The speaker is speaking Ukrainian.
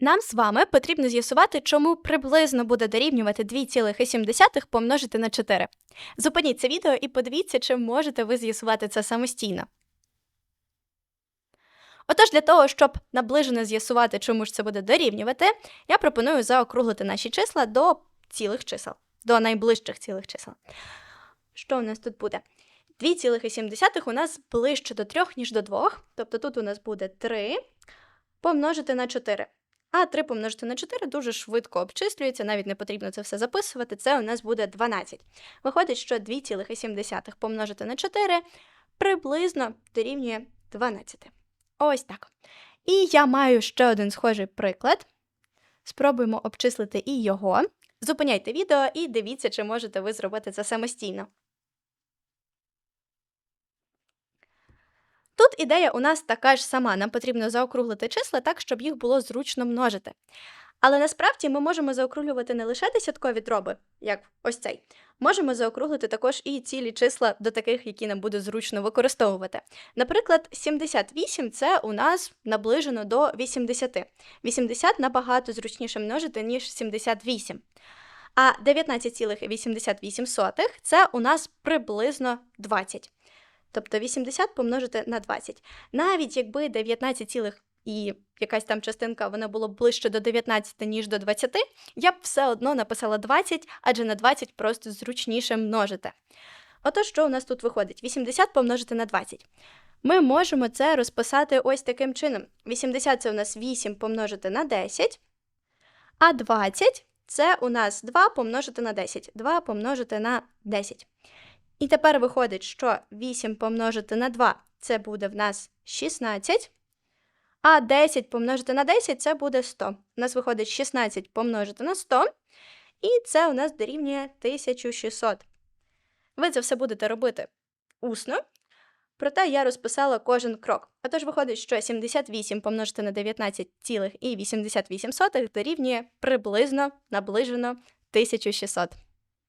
Нам з вами потрібно з'ясувати, чому приблизно буде дорівнювати 2,7 помножити на 4. Зупиніть це відео і подивіться, чи можете ви з'ясувати це самостійно. Отож, для того, щоб наближено з'ясувати, чому ж це буде дорівнювати, я пропоную заокруглити наші числа до цілих чисел, до найближчих цілих чисел. Що у нас тут буде? 2,7 у нас ближче до 3, ніж до 2, тобто тут у нас буде 3 помножити на 4. А 3 помножити на 4 дуже швидко обчислюється, навіть не потрібно це все записувати. Це у нас буде 12. Виходить, що 2,7 помножити на 4 приблизно дорівнює 12. Ось так. І я маю ще один схожий приклад. Спробуємо обчислити і його. Зупиняйте відео і дивіться, чи можете ви зробити це самостійно. Тут ідея у нас така ж сама. Нам потрібно заокруглити числа так, щоб їх було зручно множити. Але насправді ми можемо заокруглювати не лише десяткові дроби, як ось цей. Можемо заокруглити також і цілі числа до таких, які нам буде зручно використовувати. Наприклад, 78 це у нас наближено до 80. 80 набагато зручніше множити, ніж 78. А 19,88 це у нас приблизно 20. Тобто 80 помножити на 20. Навіть якби 19, цілих і якась там частинка вона було ближче до 19, ніж до 20, я б все одно написала 20, адже на 20 просто зручніше множити. Отож, що у нас тут виходить? 80 помножити на 20. Ми можемо це розписати ось таким чином. 80 це у нас 8 помножити на 10, а 20 це у нас 2 помножити на 10. 2 помножити на 10. І тепер виходить, що 8 помножити на 2 це буде в нас 16. А 10 помножити на 10 це буде 100. У нас виходить 16 помножити на 100. І це у нас дорівнює 1600. Ви це все будете робити усно. Проте я розписала кожен крок. Отож, виходить, що 78 помножити на 19,88 дорівнює приблизно наближено 1600.